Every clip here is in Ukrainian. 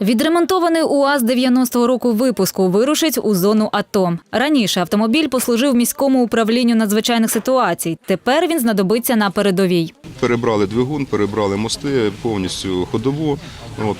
Відремонтований УАЗ 90-го року випуску вирушить у зону АТО. Раніше автомобіль послужив міському управлінню надзвичайних ситуацій. Тепер він знадобиться на передовій. Перебрали двигун, перебрали мости, повністю ходову,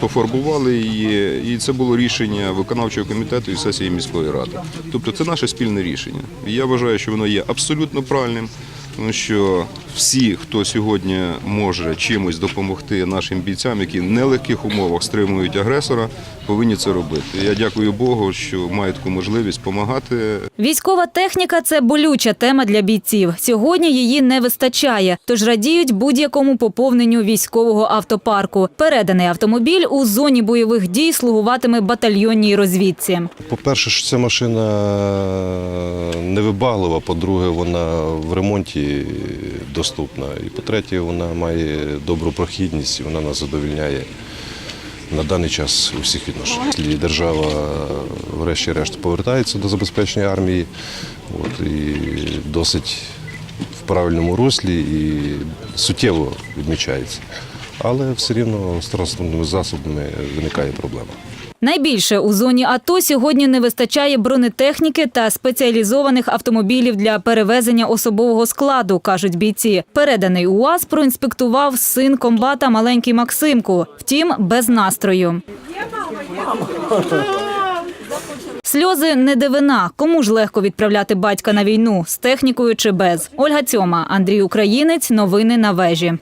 пофарбували її. І це було рішення виконавчого комітету і сесії міської ради. Тобто це наше спільне рішення. Я вважаю, що воно є абсолютно правильним, тому що всі, хто сьогодні може чимось допомогти нашим бійцям, які в нелегких умовах стримують агресора, повинні це робити. Я дякую Богу, що маю таку можливість допомагати Військова техніка це болюча тема для бійців. Сьогодні її не вистачає, тож радіють будь-якому поповненню військового автопарку. Переданий автомобіль у зоні бойових дій слугуватиме батальйонній розвідці. По-перше, що ця машина невибаглива, по-друге, вона в ремонті доступна. І по-третє, вона має добру прохідність і вона нас задовільняє на даний час у всіх. І держава, врешті-решт, повертається до забезпечення армії от, і досить в правильному руслі і суттєво відмічається. Але все рівно з транспортними засобами виникає проблема. Найбільше у зоні АТО сьогодні не вистачає бронетехніки та спеціалізованих автомобілів для перевезення особового складу, кажуть бійці. Переданий УАЗ проінспектував син комбата маленький Максимку. Втім, без настрою. Сльози не дивина. Кому ж легко відправляти батька на війну з технікою чи без? Ольга Цьома, Андрій Українець. Новини на вежі.